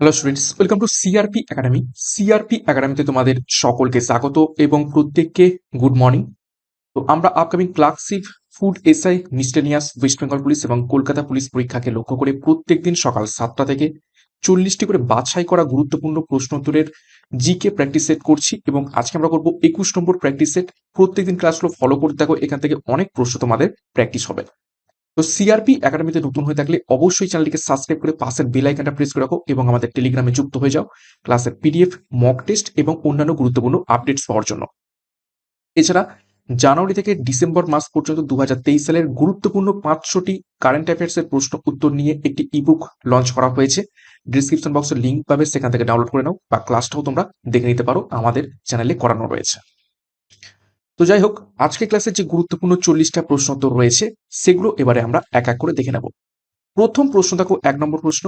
Hello students welcome to CRP academy CRP একাডেমিতে তোমাদের সকলকে স্বাগত এবং প্রত্যেককে গুড মর্নিং তো আমরা upcoming clerkship food SI miscellaneous West Bengal police এবং কলকাতা পুলিশ পরীক্ষাকে লক্ষ্য করে প্রত্যেকদিন সকাল সাতটা থেকে চল্লিশটি করে বাছাই করা গুরুত্বপূর্ণ প্রশ্নোত্তরের জিকে প্র্যাকটিস সেট করছি এবং আজকে আমরা করব একুশ নম্বর প্র্যাকটিস সেট প্রত্যেকদিন ক্লাসগুলো ফলো করতে থাকো এখান থেকে অনেক প্রশ্ন তোমাদের প্র্যাকটিস হবে। তো সিআরপি একাডেমিতে নতুন হয়ে থাকলে অবশ্যই চ্যানেলটিকে সাবস্ক্রাইব করে পাশের বেল আইকনটা প্রেস করে রাখো এবং আমাদের টেলিগ্রামে যুক্ত হয়ে যাও ক্লাসের পিডিএফ মক টেস্ট এবং অন্যান্য গুরুত্বপূর্ণ আপডেটস পাওয়ার জন্য। এছাড়া জানুয়ারি থেকে ডিসেম্বর মাস পর্যন্ত দু হাজার তেইশ সালের গুরুত্বপূর্ণ পাঁচশোটি কারেন্ট অ্যাফেয়ার্সের প্রশ্ন উত্তর নিয়ে একটি ইবুক লঞ্চ করা হয়েছে। ডিসক্রিপশন বক্সের লিঙ্ক পাবে, সেখান থেকে ডাউনলোড করে নাও বা ক্লাসটাও তোমরা দেখে নিতে পারো। আমাদের চ্যানেলে করানো রয়েছে। তো যাই হোক আজকে ক্লাসের যে গুরুত্বপূর্ণ চল্লিশটা প্রশ্ন উত্তর রয়েছে, সেগুলো এবারে আমরা এক এক করে দেখে নেব। প্রথম প্রশ্ন দেখো, এক নম্বর প্রশ্ন,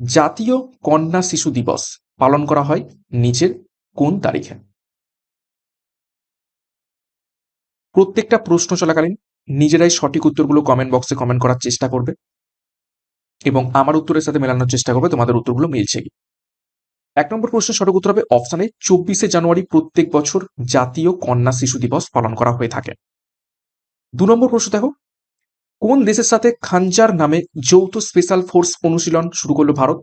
জাতীয় কন্যা শিশু দিবস পালন করা হয় নিচের কোন তারিখে? প্রত্যেকটা প্রশ্ন চলাকালীন নিজেরাই সঠিক উত্তরগুলো কমেন্ট বক্সে কমেন্ট করার চেষ্টা করবে এবং আমার উত্তরের সাথে মেলানোর চেষ্টা করবে, তোমাদের উত্তরগুলো মিলছে কি? এক নম্বর প্রশ্নের সঠিক উত্তর হবে অপশানে চব্বিশে জানুয়ারি প্রত্যেক বছর জাতীয় কন্যা শিশু দিবস পালন করা হয়ে থাকে। দু নম্বর প্রশ্ন দেখো, কোন দেশের সাথে খানজার নামে যৌথ স্পেশাল ফোর্স অনুশীলন শুরু করল ভারত?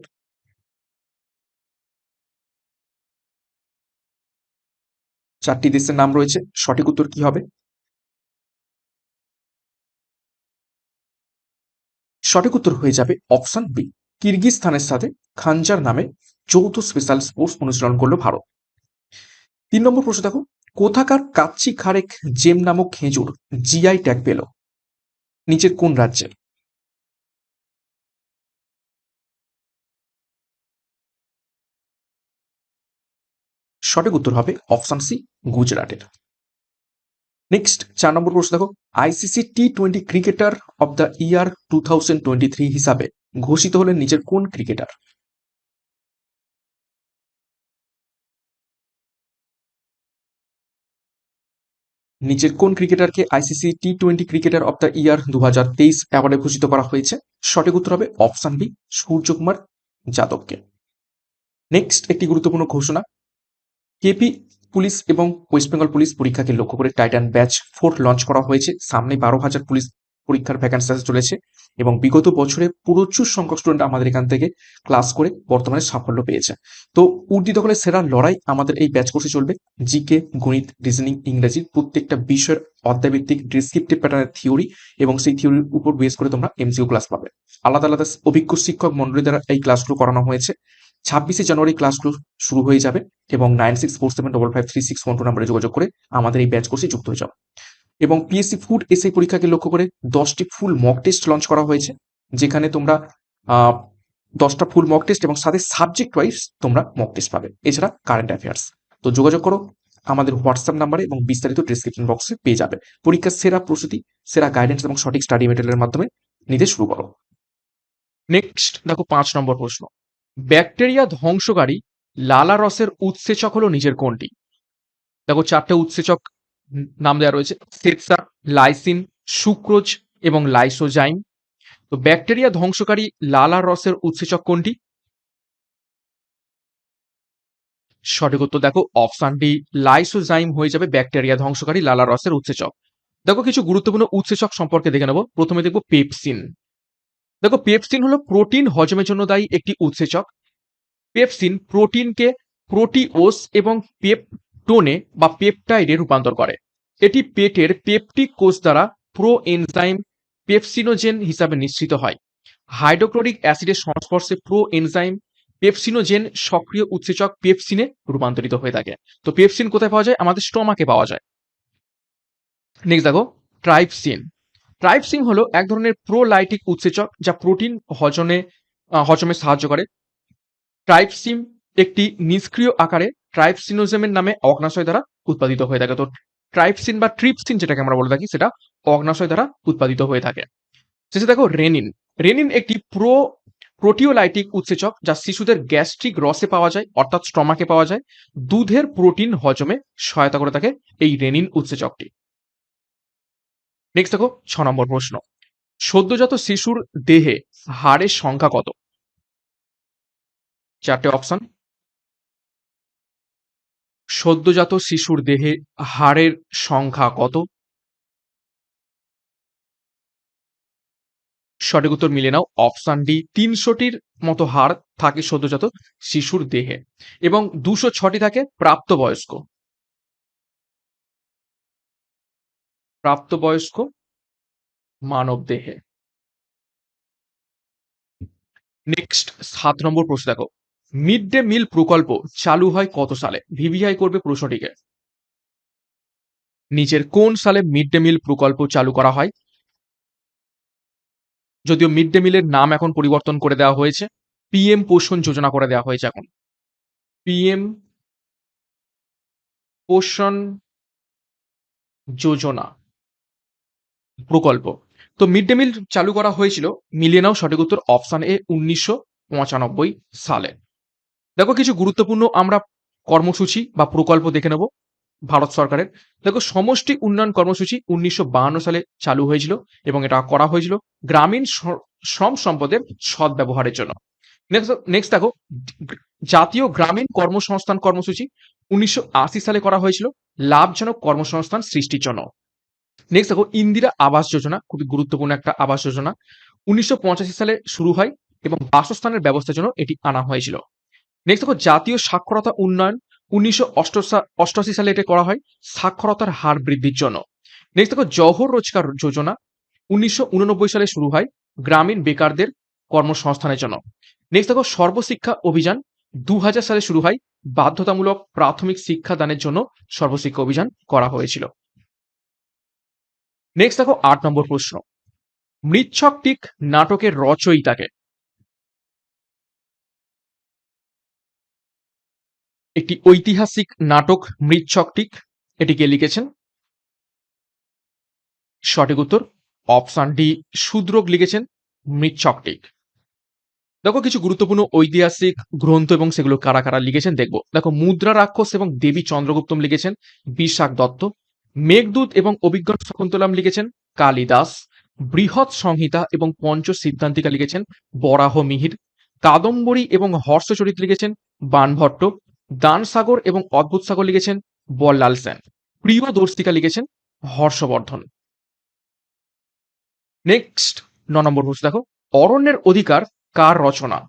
চারটি দেশের নাম রয়েছে, সঠিক উত্তর কি হবে? সঠিক উত্তর হয়ে যাবে অপশন বি কিরগিজস্তানের সাথে খানজার নামে যৌথ স্পেশাল স্পোর্টস অনুশীলন করল ভারত। তিন নম্বর প্রশ্ন দেখো, কোথাকার কাচ্চি খারেক জেম নামক খেজুর জিআই ট্যাগ পেল? নিচের কোন রাজ্যে? সঠিক উত্তর হবে অপশন সি গুজরাটের। নেক্সট চার নম্বর প্রশ্ন দেখো ICC T twenty cricketer of the year two thousand twenty three হিসাবে ঘোষিত হলেন নিজের কোন ক্রিকেটার নিচের কোন ক্রিকেটারকে ICC T twenty cricketer of the year দু হাজার তেইশ অ্যাওয়ার্ডে ঘোষিত করা হয়েছে? সঠিক উত্তর হবে অপশান বি সূর্যকুমার যাদবকে। নেক্সট একটি গুরুত্বপূর্ণ ঘোষণা। কেপি পুলিশ এবং ওয়েস্ট বেঙ্গল পুলিশ পরীক্ষাকে লক্ষ্য করে টাইটান ব্যাচ ফোর লঞ্চ করা হয়েছে। সামনে বারো হাজার পুলিশ পরীক্ষার ভ্যাকান্সি চলেছে। এবং বিগত বছরে প্রচুর সংখ্যক স্টুডেন্ট আমাদের এখান থেকে ক্লাস করে বর্তমানে সাফল্য পেয়েছে। তো উর্দি দখলের সেরা লড়াই আমাদের এই ব্যাচ কোর্সে চলবে। জিকে গণিত রিজনিং ইংরেজির প্রত্যেকটা বিষয়ের অধ্যায়ভিত্তিক ডিসক্রিপটিভ প্যাটার্নের থিওরি এবং সেই থিওরির উপর বেস করে তোমরা এমসিউ ক্লাস পাবে। আলাদা আলাদা অভিজ্ঞ শিক্ষক মন্ডলী দ্বারা এই ক্লাসগুলো করানো হয়েছে। ছাব্বিশে জানুয়ারি ক্লাসগুলো শুরু হয়ে যাবে এবং nine six four seven double five three six one two নাম্বারে যোগাযোগ করে আমাদের এই ব্যাচ কোর্সে যুক্ত হয়ে যাও। এবং পিএসসি ফুড এসআই পরীক্ষাকে লক্ষ্য করে দশটি ফুল মক টেস্ট লঞ্চ করা হয়েছে, যেখানে তোমরা দশটা ফুল মক টেস্ট এবং সাথে সাবজেক্ট ওয়াইজ তোমরা মক টেস্ট পাবে। এছাড়া কারেন্ট অ্যাফেয়ার্স তো যোগাযোগ করো, আমাদের হোয়াটসঅ্যাপ নাম্বারে এবং বিস্তারিত ডিসক্রিপশন বক্সে পেয়ে যাবে। পরীক্ষার সেরা প্রস্তুতি, সেরা গাইডেন্স এবং সঠিক স্টাডি মেটেরিয়ালের মাধ্যমে নিতে শুরু করো। নেক্সট দেখো পাঁচ নম্বর প্রশ্ন। ব্যাকটেরিয়া ধ্বংসকারী লালা রসের উৎসেচক হলো নিজের কোনটি? দেখো চারটে উৎসেচক নাম দেওয়া রয়েছে সেটসা লাইসিন, সুক্রোজ এবং লাইসোজাইম। তো ব্যাকটেরিয়া ধ্বংসকারী লালা রসের উৎসেচক কোনটি? সঠিক উত্তর দেখো, অপশন ডি লাইসোজাইম হয়ে যাবে ব্যাকটেরিয়া ধ্বংসকারী লালা রসের উৎসেচক। দেখো, কিছু গুরুত্বপূর্ণ উৎসেচক সম্পর্কে দেখে নেব। প্রথমে দেখব পেপসিন। দেখো, পেপসিন হলো প্রোটিন হজমের জন্য দায়ী একটি উৎসেচক। পেপসিন প্রোটিনকে প্রোটিওস এবং পেপটোনে বা পেপটাইডে রূপান্তর করে। এটি পেটের পেপটিক কোষ দ্বারা প্রো এনজাইম পেপসিনোজেন হিসাবে নিশ্চিত হয়। হাইড্রোক্লোরিক অ্যাসিডের সংস্পর্শে প্রো এনজাইম পেপসিনোজেন সক্রিয় উৎসেচক পেপসিনে রূপান্তরিত হয়ে থাকে। তো পেপসিন কোথায় পাওয়া যায়? আমাদের স্টমাকে পাওয়া যায়। নেক্সট দেখো, ট্রাইপসিন। ট্রাইপসিন হলো এক ধরনের প্রোলাইটিক উৎসেচক যা প্রোটিন হজমে হজমে সাহায্য করে। ট্রাইপসিম একটি নিষ্ক্রিয় আকারে ট্রাইপসিনোজেমের নামে অগ্নাশয় দ্বারা উৎপাদিত হয়ে থাকে। তো ট্রাইপসিন বা ট্রিপসিন যেটাকে আমরা বলে থাকি, সেটা অগ্নাশয় দ্বারা উৎপাদিত হয়ে থাকে। শেষে দেখো রেনিন। রেনিন একটি প্রো, প্রোটিওলাইটিক উৎসেচক যা শিশুদের গ্যাস্ট্রিক রসে পাওয়া যায়, অর্থাৎ স্টমাকে পাওয়া যায়। দুধের প্রোটিন হজমে সহায়তা করে থাকে এই রেনিন উৎসেচকটি। নেক্সট দেখো ছ নম্বর প্রশ্ন। সদ্যজাত শিশুর দেহে হাড়ের সংখ্যা কত? চারটে অপশন। সদ্যজাত শিশুর দেহে হাড়ের সংখ্যা কত? সঠিক উত্তর মিলে নাও। অপশন ডি তিনশোটির মতো হাড় থাকে সদ্যজাত শিশুর দেহে এবং দুশো ছটি থাকে প্রাপ্তবয়স্ক। প্রাপ্তবয়স্ক মানব দেহে। নেক্সট সাত নম্বর প্রশ্ন দেখো। মিড ডে মিল প্রকল্প চালু হয় কত সালে? ভিভিআই করবে প্রশ্নটিকে। নিচের কোন সালে মিড ডে মিল প্রকল্প চালু করা হয়? যদিও মিড ডে মিলের নাম এখন পরিবর্তন করে দেওয়া হয়েছে, পিএম পোষণ যোজনা করে দেওয়া হয়েছে এখন। পিএম পোষণ যোজনা প্রকল্প। তো মিড ডে মিল চালু করা হয়েছিল, মিলিয়ে নাও সঠিক উত্তর অপশন এ, উনিশশো পঁচানব্বই সালে। দেখো, কিছু গুরুত্বপূর্ণ আমরা কর্মসূচি বা প্রকল্প দেখে নেব ভারত সরকারের। দেখো, সমষ্টি উন্নয়ন কর্মসূচি উনিশশো সালে চালু হয়েছিল এবং এটা করা হয়েছিল গ্রামীণ শ্রম সম্পদের সদ্ব্যবহারের জন্য। নেক্সট নেক্সট দেখো, জাতীয় গ্রামীণ কর্মসংস্থান কর্মসূচি উনিশশো আশি সালে করা হয়েছিল, লাভজনক কর্মসংস্থান সৃষ্টির জন্য। নেক্সট দেখো, ইন্দিরা আবাস যোজনা খুবই গুরুত্বপূর্ণ একটা আবাস যোজনা, উনিশশো পঁচাশি সালে শুরু হয় এবং বাসস্থানের ব্যবস্থার জন্য এটি আনা হয়েছিল। নেক্সট দেখো, জাতীয় সাক্ষরতা উন্নয়ন উনিশশো অষ্টআশি সালে এটি করা হয় সাক্ষরতার হার বৃদ্ধির জন্য। নেক্সট দেখো জহর রোজগার যোজনা উনিশশো উননব্বই সালে শুরু হয় গ্রামীণ বেকারদের কর্মসংস্থানের জন্য। নেক্সট দেখো, সর্বশিক্ষা অভিযান দু হাজার সালে শুরু হয় বাধ্যতামূলক প্রাথমিক শিক্ষা দানের জন্য সর্বশিক্ষা অভিযান করা হয়েছিল। নেক্সট দেখো, আট নম্বর প্রশ্ন। মৃচ্ছকটিক নাটকের রচয়িতাকে একটি ঐতিহাসিক নাটক মৃচ্ছকটিক এটিকে লিখেছেন। সঠিক উত্তর, অপশন ডি শূদ্রক লিখেছেন মৃচ্ছকটিক দেখো কিছু গুরুত্বপূর্ণ ঐতিহাসিক গ্রন্থ এবং সেগুলো কারা কারা লিখেছেন, দেখব। দেখো মুদ্রা রাক্ষস এবং দেবী চন্দ্রগুপ্তম লিখেছেন বিশাখ দত্ত। মেঘদূত এবং অভিজ্ঞ শকুন্তলাম লিখেছেন কালিদাস। বৃহৎ সংহিতা এবং পঞ্চ সিদ্ধান্তিকা লিখেছেন বরাহ মিহির। কাদম্বরী এবং হর্ষচরিত লিখেছেন বানভট্ট। দানসাগর এবং অদ্ভুত সাগর লিখেছেন বল্লাল সেন। প্রিয় দর্শিকা লিখেছেন হর্ষবর্ধন। নেক্সট ন নম্বর প্রশ্ন দেখো। অরণ্যের অধিকার কার রচনা?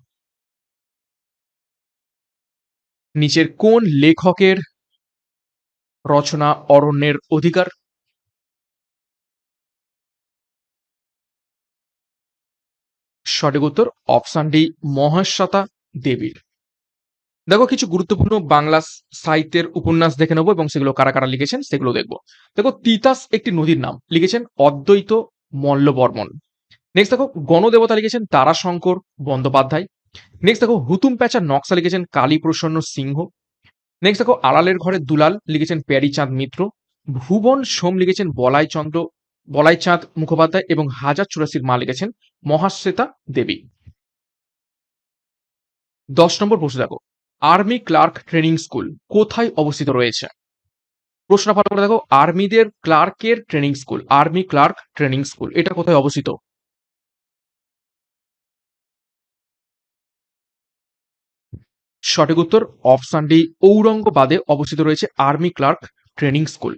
নিচের কোন লেখকের রচনা অরণ্যের অধিকার? সঠিক উত্তর অপশন ডি মহেশ্বাতা দেবীর। দেখো, কিছু গুরুত্বপূর্ণ বাংলা সাহিত্যের উপন্যাস দেখে নেব এবং সেগুলো কারা কারা লিখেছেন সেগুলো দেখব। দেখো, তিতাস একটি নদীর নাম, লিখেছেন অদ্বৈত মল্লবর্মন। নেক্সট দেখো, গণদেবতা লিখেছেন তারাশঙ্কর বন্দ্যোপাধ্যায়। নেক্সট দেখো, হুতুম প্যাচার নকশা লিখেছেন কালী প্রসন্ন সিংহ। নেক্সট দেখো, আড়ালের ঘরে দুলাল লিখেছেন প্যারিচাঁদ মিত্র। ভুবন সোম লিখেছেন বলাই চন্দ্র বলাই চাঁদ মুখোপাধ্যায় এবং হাজার চুরাশির মা লিখেছেন মহাশ্বেতা দেবী। দশ নম্বর প্রশ্ন দেখো আর্মি ক্লার্ক ট্রেনিং স্কুল কোথায় অবস্থিত রয়েছে? প্রশ্ন ভালো করে দেখো আর্মিদের ক্লার্কের training school army clerk training school এটা কোথায় অবস্থিত? সঠিক উত্তর অপশন ডি, ঔরঙ্গবাদে অবস্থিত রয়েছে army clerk training school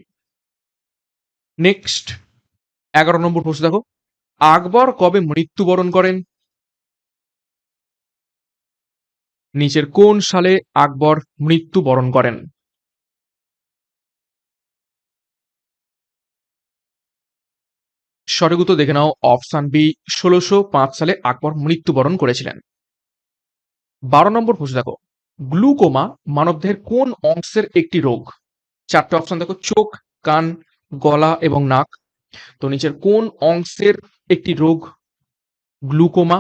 next এগারো নম্বর প্রশ্ন দেখো, আকবর কবে মৃত্যুবরণ করেন? নিচের কোন সালে আকবর মৃত্যুবরণ করেন? উত্তর দেখে নাও, অপশন বি, ষোলোশো সালে আকবর মৃত্যুবরণ করেছিলেন। বারো নম্বর প্রশ্ন দেখো, গ্লুকোমা মানবদেহের কোন অংশের একটি রোগ? চারটে অপশন দেখো, চোখ, কান, গলা এবং নাক। তো নিচের কোন অংশের একটি রোগ? গ্লুকোমা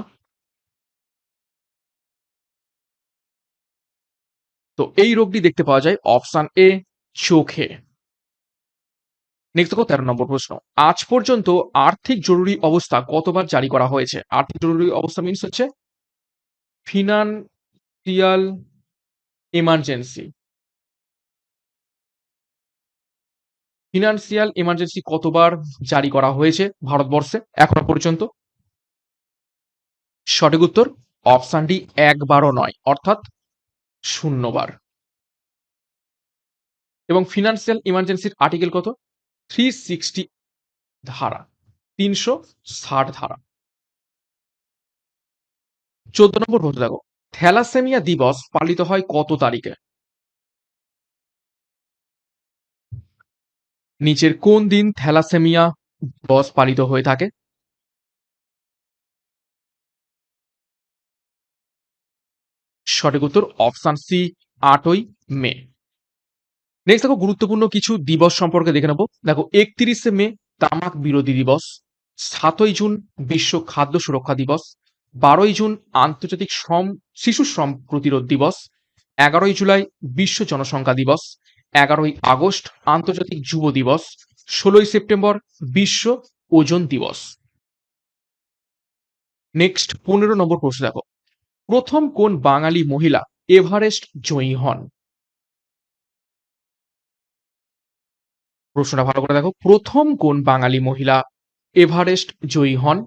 তো এই রোগটি দেখতে পাওয়া যায় অপশান এ, চোখে। নেক্সট দেখো, তেরো নম্বর প্রশ্ন। আজ পর্যন্ত আর্থিক জরুরি অবস্থা কতবার জারি করা হয়েছে? আর্থিক জরুরি অবস্থা মিনস হচ্ছে ফিনান্সিয়াল এমার্জেন্সি ফিনান্সিয়াল এমার্জেন্সি কতবার জারি করা হয়েছে ভারতবর্ষে? এখনও পর্যন্ত। সঠিক উত্তর অপশন ডি, একবারও নয়। অর্থাৎ শূন্যবার। এবং ফিনান্সিয়াল ইমার্জেন্সির আর্টিকেল কত? থ্রি সিক্সটি ধারা, তিনশো ষাট ধারা। চোদ্দ নম্বর প্রশ্ন দেখো থ্যালাসেমিয়া দিবস পালিত হয় কত তারিখে? নিচের কোন দিন থ্যালাসেমিয়া দিবস পালিত হয়ে থাকে? সঠিক উত্তর অপশান সি, আটই মে। নেক্সট দেখো, গুরুত্বপূর্ণ কিছু দিবস সম্পর্কে দেখে নেব। দেখো, একত্রিশে মে, তামাক বিরোধী দিবস। সাতই জুন, বিশ্ব খাদ্য সুরক্ষা দিবস। বারোই জুন, আন্তর্জাতিক শ্রম, শিশু শ্রম প্রতিরোধ দিবস। এগারোই জুলাই, বিশ্ব জনসংখ্যা দিবস। এগারোই আগস্ট, আন্তর্জাতিক যুব দিবস। ষোলোই সেপ্টেম্বর, বিশ্ব ওজন দিবস। নেক্সট পনেরো নম্বর প্রশ্ন দেখো। প্রথম কোন বাঙালি মহিলা এভারেস্ট জয়ী হন? প্রশ্নটা ভালো করে দেখো। প্রথম কোন বাঙালি মহিলা এভারেস্ট জয়ী হন?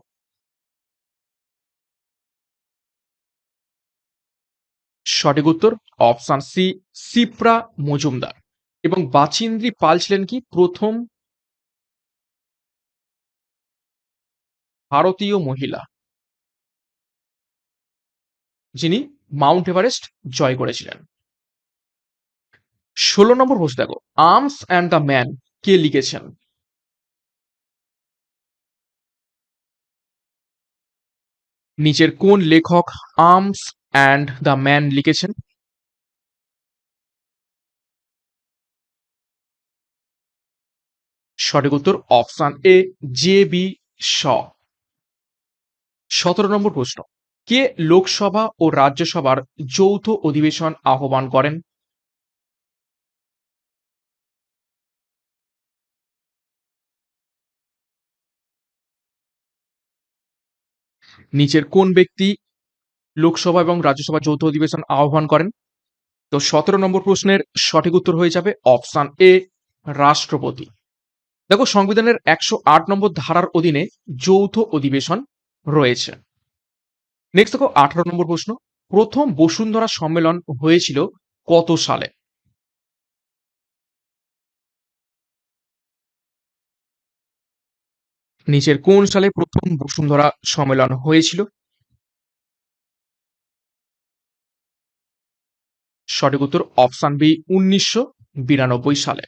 সঠিক উত্তর, অপশন সি, সিপ্রা মজুমদার। এবং বাচিন্দ্রী পাল ছিলেন কি? প্রথম ভারতীয় মহিলা। যিনি মাউন্ট এভারেস্ট জয় করেছিলেন। ষোলো নম্বর প্রশ্ন দেখো আর্মস অ্যান্ড দ্য ম্যান কে লিখেছেন? নিচের কোন লেখক আর্মস অ্যান্ড দ্য ম্যান লিখেছেন? সঠিক উত্তর অপশন এ জে বি সতেরো নম্বর প্রশ্ন কে লোকসভা ও রাজ্যসভার যৌথ অধিবেশন আহ্বান করেন? নিচের কোন ব্যক্তি লোকসভা এবং রাজ্যসভা যৌথ অধিবেশন আহ্বান করেন? তো সতেরো নম্বর প্রশ্নের সঠিক উত্তর হয়ে যাবে অপশান এ, রাষ্ট্রপতি। দেখো, সংবিধানের একশো আট নম্বর ধারার অধীনে যৌথ অধিবেশন রয়েছে। নেক্সট দেখো, আঠারো নম্বর প্রশ্ন। প্রথম বসুন্ধরা সম্মেলন হয়েছিল কত সালে? নিচের কোন সালে প্রথম বসুন্ধরা সম্মেলন হয়েছিল? সঠিক উত্তর অপশন বি, উনিশশো বিরানব্বই সালে।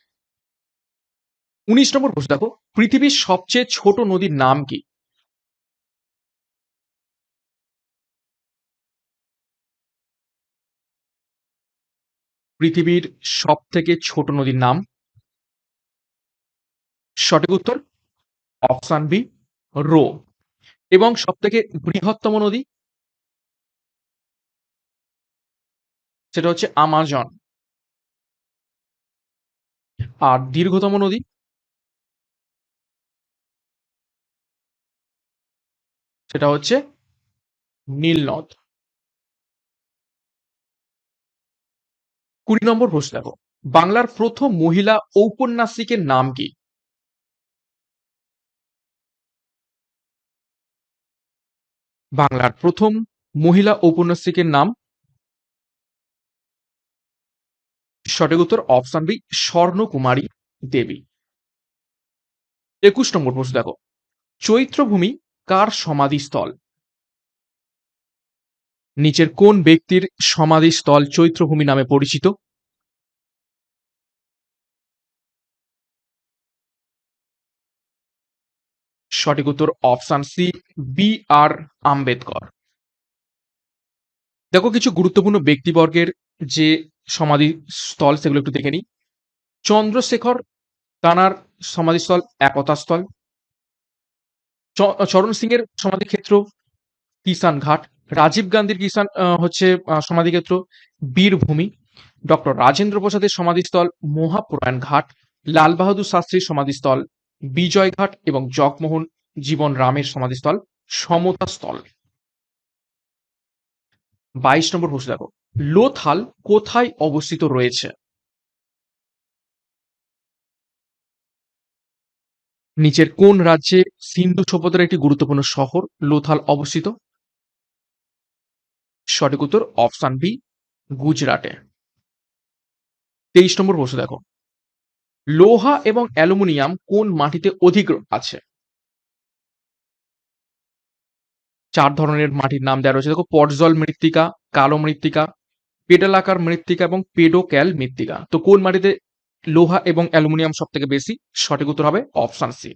উনিশ নম্বর প্রশ্ন দেখো, পৃথিবীর সবচেয়ে ছোট নদীর নাম কি? পৃথিবীর সব থেকে ছোট নদীর নাম? সঠিক উত্তর, অপশন বি, রো। এবং সব থেকে বৃহত্তম নদী? সেটা হচ্ছে আমাজন। আর দীর্ঘতম নদী? সেটা হচ্ছে নীলনদ। কুড়ি নম্বর প্রশ্ন দেখো। বাংলার প্রথম মহিলা ঔপন্যাসিকের নাম কি? বাংলার প্রথম মহিলা ঔপন্যাসিকের নাম? সঠিক উত্তর অপশন বি, স্বর্ণকুমারী দেবী। একুশ নম্বর প্রশ্ন দেখো। চৈত্রভূমি কার সমাধিস্থল? নিচের কোন ব্যক্তির সমাধিস্থল চৈত্রভূমি নামে পরিচিত? সঠিক উত্তর option C, B R Ambedkar. দেখো, কিছু গুরুত্বপূর্ণ ব্যক্তিবর্গের যে সমাধিস্থল, সেগুলো একটু দেখে নিই। চন্দ্রশেখর তানার সমাধিস্থল একতা স্থল চরণ সিং এর সমাধিক্ষেত্র কিষান ঘাট রাজীব গান্ধীর কিষান হচ্ছে সমাধিক্ষেত্র বীরভূমি। ডক্টর রাজেন্দ্র প্রসাদের সমাধিস্থল মহাপুরায়ণ ঘাট, লাল বাহাদুর শাস্ত্রীর সমাধিস্থল বিজয়ঘাট এবং জগমোহন জীবন রামের সমাধিস্থল সমতা স্থল বাইশ নম্বর প্রশ্ন দেখো, লোথাল কোথায় অবস্থিত রয়েছে? নিচের কোন রাজ্যে সিন্ধু সভ্যতার একটি গুরুত্বপূর্ণ শহর লোথাল অবস্থিত? সঠিক উত্তর অপশন বি, গুজরাটে। তেইশ নম্বর প্রশ্ন দেখো। লোহা এবং অ্যালুমিনিয়াম কোন মাটিতে অধিক আছে? চার ধরনের মাটির নাম দেওয়া রয়েছে। দেখো, পটজল মৃত্তিকা, কালো মৃত্তিকা পেডালাকার মৃত্তিকা এবং পেডোক্যাল মৃত্তিকা। তো কোন মাটিতে লোহা এবং অ্যালুমিনিয়াম সব থেকে বেশি? সঠিক উত্তর হবে অপশান সি।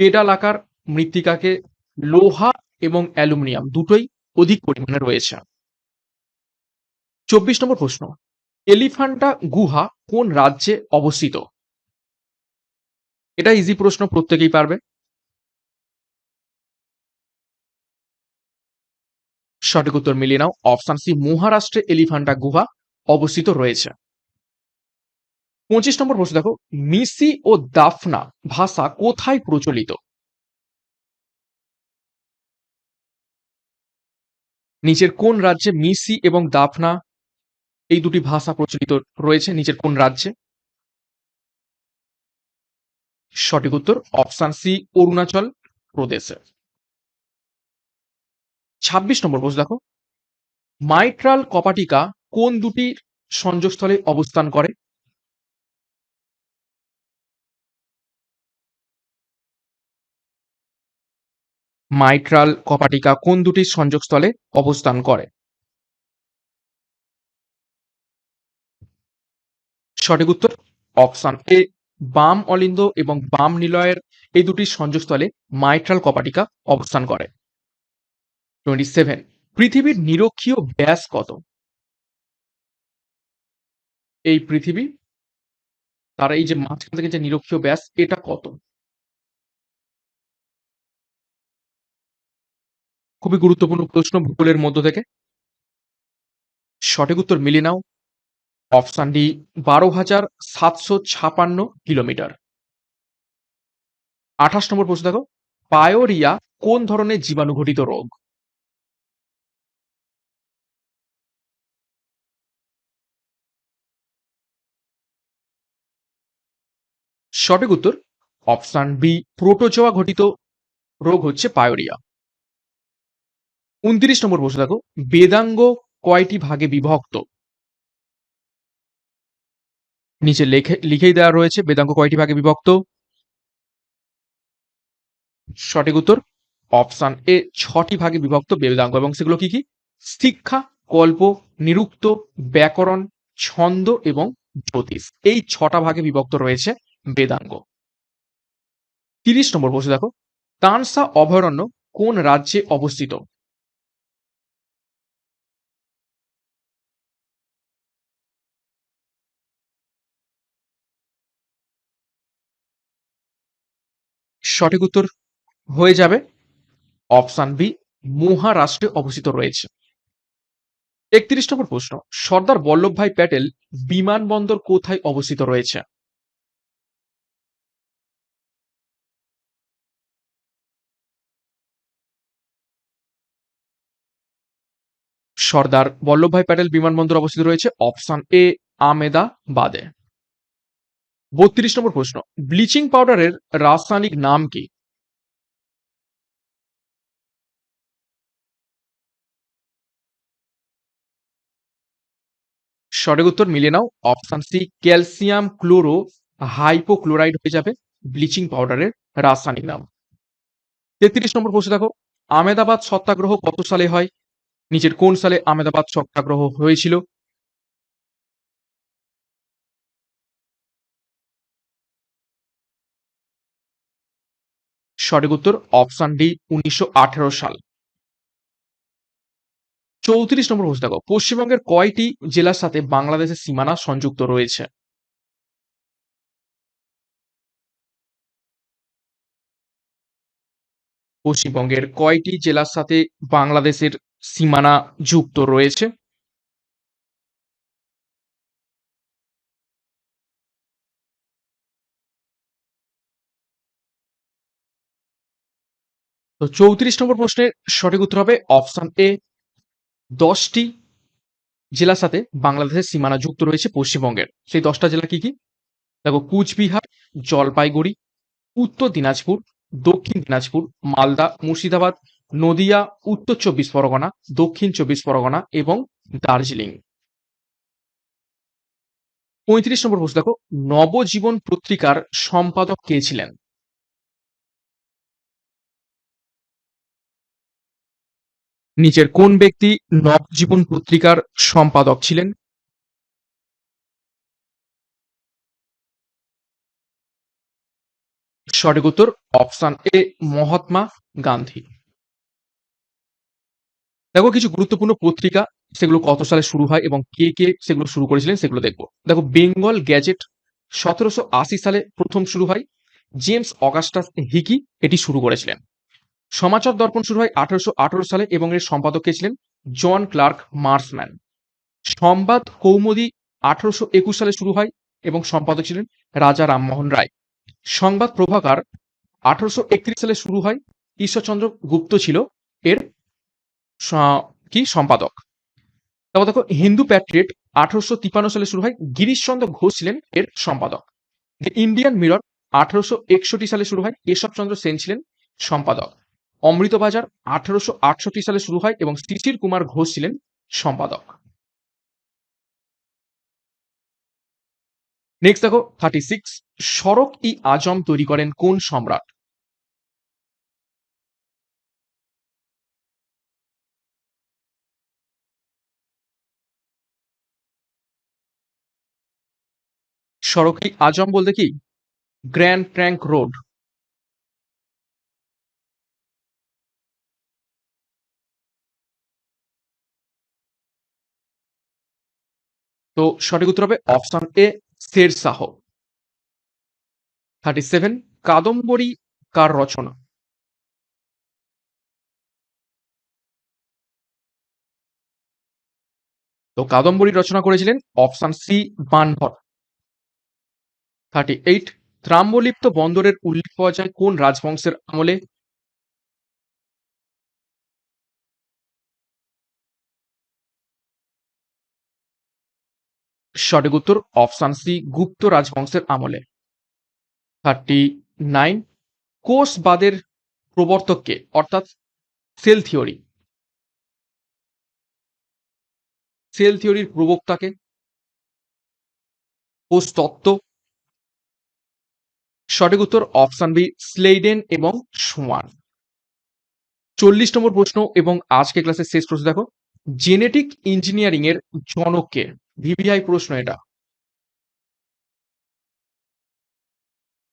পেডাল আকার মৃত্তিকাকে লোহা এবং অ্যালুমিনিয়াম দুটোই অধিক পরিমাণে রয়েছে। চব্বিশ নম্বর প্রশ্ন এলিফান্টা গুহা কোন রাজ্যে অবস্থিত? এটা ইজি প্রশ্ন, প্রত্যেকেই পারবে। সঠিক উত্তর মিলিয়ে নাও অপশান সি মহারাষ্ট্রে এলিফান্টা গুহা অবস্থিত রয়েছে। পঁচিশ নম্বর প্রশ্ন দেখো, মিসি ও দাফনা ভাষা কোথায় প্রচলিত? নিচের কোন রাজ্যে মিসি এবং দাফনা এই দুটি ভাষা প্রচলিত রয়েছে? নিচের কোন রাজ্যে? সঠিক উত্তর অপশান সি, অরুণাচল প্রদেশে। ছাব্বিশ নম্বর প্রশ্ন দেখো। মাইট্রাল কপাটিকা কোন দুটি সংযোগস্থলে অবস্থান করে? মাইট্রাল কপাটিকা কোন দুটি সংযোগস্থলে অবস্থান করে? সঠিক উত্তর, অপশান এ, বাম অলিন্দ এবং বাম নিলয়ের এই দুটি সংযোগস্থলে মাইট্রাল কপাটিকা অবস্থান করে। টোয়েন্টি সেভেন পৃথিবীর নিরক্ষীয় ব্যাস কত? এই পৃথিবী, তার এই যে মাঝখান থেকে যে নিরক্ষীয় ব্যাস, এটা কত? খুবই গুরুত্বপূর্ণ প্রশ্ন ভূগোলের মধ্য থেকে। সঠিক উত্তর মিলিয়ে নাও। অপশান ডি, বারো হাজার সাতশো ছাপান্ন কিলোমিটার। আঠাশ নম্বর প্রশ্ন দেখো, পায়োরিয়া কোন ধরনের জীবাণু ঘটিত রোগ? সঠিক উত্তর, অপশান বি, প্রোটোজোয়া ঘটিত রোগ হচ্ছে পায়োরিয়া। উনত্রিশ নম্বর প্রশ্ন দেখো। বেদাঙ্গ কয়টি ভাগে বিভক্ত? নিচে লেখে, লিখেই দেওয়া রয়েছে, বেদাঙ্গ কয়টি ভাগে বিভক্ত? সঠিক উত্তর, অপশান এ, ছটি ভাগে বিভক্ত বেদাঙ্গ। এবং সেগুলো কি কি? শিক্ষা, কল্প, নিরুক্ত, ব্যাকরণ, ছন্দ এবং জ্যোতিষ। এই ছটা ভাগে বিভক্ত রয়েছে বেদাঙ্গ। তিরিশ নম্বর প্রশ্ন দেখো। তানসা অভয়ারণ্য কোন রাজ্যে অবস্থিত? সঠিক উত্তর হয়ে যাবে। অপশান বি, মহারাষ্ট্রে অবস্থিত রয়েছে। একত্রিশ নম্বর প্রশ্ন, সর্দার বল্লভভাই প্যাটেল বিমানবন্দর কোথায় অবস্থিত রয়েছে? সর্দার বল্লভভাই প্যাটেল বিমানবন্দর অবস্থিত রয়েছে। অপশান এ, আমেদাবাদে। বত্রিশ নম্বর প্রশ্ন, ব্লিচিং পাউডারের রাসায়নিক নাম কি? সঠিক উত্তর মিলিয়ে নাও, option C, calcium chloro hypochlorite হয়ে যাবে, ব্লিচিং পাউডারের রাসায়নিক নাম। তেত্রিশ নম্বর প্রশ্ন দেখো, আমেদাবাদ সত্যাগ্রহ কত সালে হয়? নিচের কোন সালে আমেদাবাদ সত্যাগ্রহ হয়েছিল? সঠিক উত্তর অপশন ডি উনিশশো আঠেরো সাল। চৌত্রিশ নম্বর প্রশ্ন দেখো, পশ্চিমবঙ্গের কয়টি জেলার সাথে বাংলাদেশের সীমানা সংযুক্ত রয়েছে? পশ্চিমবঙ্গের কয়টি জেলার সাথে বাংলাদেশের সীমানা যুক্ত রয়েছে? তো চৌত্রিশ নম্বর প্রশ্নের সঠিক উত্তর হবে অপশন এ। দশটি জেলার সাথে বাংলাদেশের সীমানা যুক্ত রয়েছে পশ্চিমবঙ্গের। সেই দশটা জেলা কি কি? দেখো, কুচবিহার, জলপাইগুড়ি, উত্তর দিনাজপুর, দক্ষিণ দিনাজপুর, মালদা, মুর্শিদাবাদ, নদিয়া, উত্তর চব্বিশ পরগনা, দক্ষিণ চব্বিশ পরগনা এবং দার্জিলিং। পঁয়ত্রিশ নম্বর প্রশ্ন, দেখো, নবজীবন পত্রিকার সম্পাদক কে ছিলেন? নিচের কোন ব্যক্তি নবজীবন পত্রিকার সম্পাদক ছিলেন? সঠিক উত্তর, অপশন এ, মহাত্মা গান্ধী। দেখো কিছু গুরুত্বপূর্ণ পত্রিকা, সেগুলো কত সালে শুরু হয় এবং কে কে সেগুলো শুরু করেছিলেন সেগুলো দেখব। দেখো বেঙ্গল গ্যাজেট সতেরোশো আশি সালে প্রথম শুরু হয়। জেমস অগাস্টাস হিকি এটি শুরু করেছিলেন। সমাচার দর্পণ শুরু হয় আঠারোশো আঠারো সালে এবং এর সম্পাদক কে ছিলেন? John Clark Marshman. Sambad Kaumudi আঠারোশো সালে শুরু হয় এবং সম্পাদক ছিলেন রাজা রামমোহন রায়। সংবাদ প্রভাকার আঠারোশো একত্রিশ সালে শুরু হয়, ঈশ্বরচন্দ্র গুপ্ত ছিল এর কি সম্পাদক। তারপর দেখো, হিন্দু প্যাট্রিয়েট আঠারোশো তিপ্পান্ন সালে শুরু হয়, গিরিশচন্দ্র ঘোষ ছিলেন এর সম্পাদক। দ্য ইন্ডিয়ান মিরর আঠারোশো একষট্টি সালে শুরু হয়, কেশবচন্দ্র সেন ছিলেন সম্পাদক। অমৃতবাজার আঠারোশো আটষট্টি সালে শুরু হয় এবং শিশির কুমার ঘোষ ছিলেন সম্পাদক। নেক্সট দেখো থার্টি সিক্স সড়ক ই আজম তৈরি করেন কোন সম্রাট? সড়ক ই আজম বলতে কি? গ্র্যান্ড ট্র্যাঙ্ক রোড তো সঠিক উত্তর হবে option A Sher Shah. Thirty seven, Kadambari কার রচনা? তো কাদম্বরী রচনা করেছিলেন option C Banabhatta thirty eight, Tamralipta বন্দরের উল্লেখ পাওয়া যায় কোন রাজবংশের আমলে? সঠিক উত্তর অপশন সি, গুপ্ত রাজবংশের আমলে। থার্টি নাইন, কোষবাদের প্রবর্তককে, অর্থাৎ সেল থিওরি। সেল থিওরির প্রবক্তাকে, কোষ তত্ত্ব। সঠিক উত্তর অপশান বি, স্লেইডেন এবং সোয়ান। চল্লিশ নম্বর প্রশ্ন এবং আজকে ক্লাসের শেষ প্রশ্ন দেখো। জেনেটিক ইঞ্জিনিয়ারিং এর জনককে ভিভিআই প্রশ্ন এটা।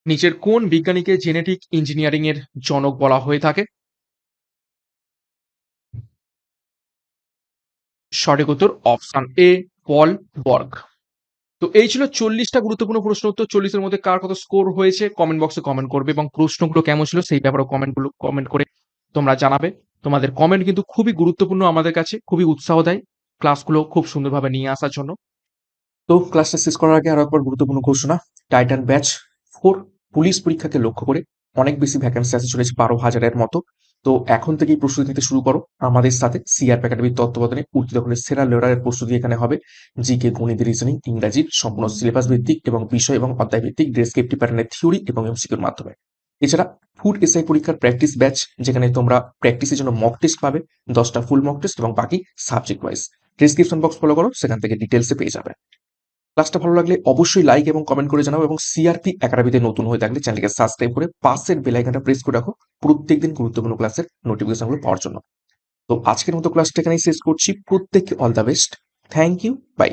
নিচের কোন বিজ্ঞানীকে জেনেটিক ইঞ্জিনিয়ারিং এর জনক বলা হয়ে থাকে? সঠিক উত্তর অপশন এ, পল বর্গ। তো এই ছিল চল্লিশটা গুরুত্বপূর্ণ প্রশ্ন উত্তর, চল্লিশের মধ্যে কার কত স্কোর হয়েছে কমেন্ট বক্সে কমেন্ট করবে এবং প্রশ্নগুলো কেমন ছিল সেই ব্যাপারে কমেন্টগুলো, কমেন্ট করে তোমরা জানাবে। তোমাদের কমেন্ট কিন্তু খুবই গুরুত্বপূর্ণ আমাদের কাছে, খুবই উৎসাহ দেয় ক্লাসগুলো খুব সুন্দরভাবে নিয়ে আসার জন্য। তো ক্লাসটা শেষ করার আগে আরও একবার গুরুত্বপূর্ণ ঘোষণা টাইটান ব্যাচ ফোর পুলিশ পরীক্ষাকে লক্ষ্য করে অনেক বেশি ভ্যাকেন্সি আসতে চলেছে বারো হাজারের মতো। তো এখন থেকেই প্রস্তুতি নিতে শুরু করো। আমাদের সাথে সিআর একাডেমির তত্ত্বাবধানে উত্তীর্ণের সেরা লেয়ারের প্রস্তুতি এখানে হবে। জিকে গণিত রিজনিং ইংরাজির সম্পূর্ণ সিলেবাস ভিত্তিক এবং বিষয় এবং অধ্যায় ভিত্তিক ডেসক্রিপটিভ প্যাটার্নের থিওরি এবং এমসিকিউর মাধ্যমে। এছাড়া ফুড এসআই পরীক্ষার প্র্যাকটিস ব্যাচ যেখানে তোমরা প্র্যাকটিসের জন্য মক টেস্ট পাবে, দশটা ফুল মক টেস্ট এবং বাকি subject wise description box follow করো, সেখান থেকে ডিটেলসে পেয়ে যাবে। ক্লাসটা ভালো লাগলে অবশ্যই লাইক এবং কমেন্ট করে জানাও এবং সিআরপি একাডেমিতে নতুন হয়ে থাকলে চ্যানেলকে সাবস্ক্রাইব করে পাশের বেলাইকানটা প্রেস করে রাখো প্রত্যেকদিন গুরুত্বপূর্ণ ক্লাসের নোটিফিকেশনগুলো পাওয়ার জন্য। তো আজকের মতো ক্লাসটা এখানেই শেষ করছি। প্রত্যেককে all the best thank you bye